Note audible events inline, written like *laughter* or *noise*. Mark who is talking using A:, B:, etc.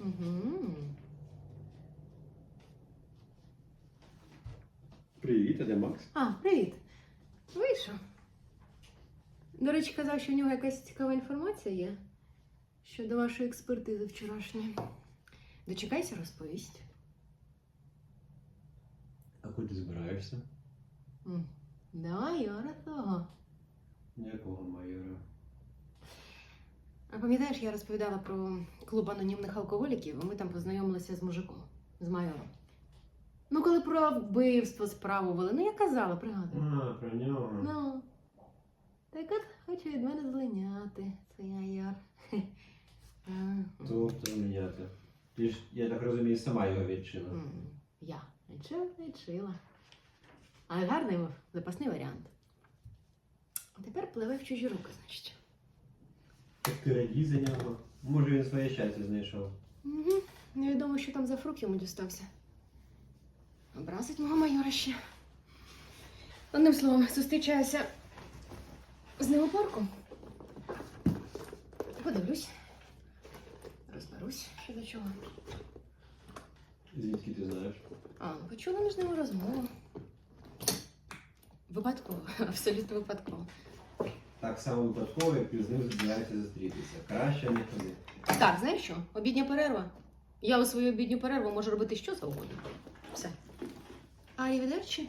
A: Угу.
B: Привіт, а де Макс?
A: А, привіт. Вийшов. До речі, казав, що в нього якась цікава інформація є щодо вашої експертизи вчорашньої. Дочекайся, розповість.
B: А куди збираєшся?
A: М, Да, Яра того.
B: Якого майора?
A: А пам'ятаєш, я розповідала про клуб анонімних алкоголіків, і ми там познайомилися з мужиком, з майором. Ну, коли про вбивство справу вели, ну я казала, пригадую.
B: А, про нього.
A: Ну, так от хочу від мене злиняти, це я яр.
B: Тобто міняти. Ти ж, я так розумію, сама його відчила.
A: М, Я нічого не. Але гарний був запасний варіант. А тепер пливе в чужі руки, значить.
B: Ти радій за нього. Може він своє щастя знайшов.
A: Угу. Невідомо, що там за фрукт йому дістався. Образить мого майора ще. Одним словом, зустрічаюся з парку. Подивлюсь. Розберусь, що до чого.
B: Звідки ти знаєш?
A: А, ну почула між ними розмову. Випадково, *laughs* абсолютно випадково.
B: Так само випадково, як ти з ним збираєшся зустрітися. Краще не ходи.
A: Так, знаєш що? Обідня перерва. Я у свою обідню перерву можу робити що завгодно. Все. А ріведерчі?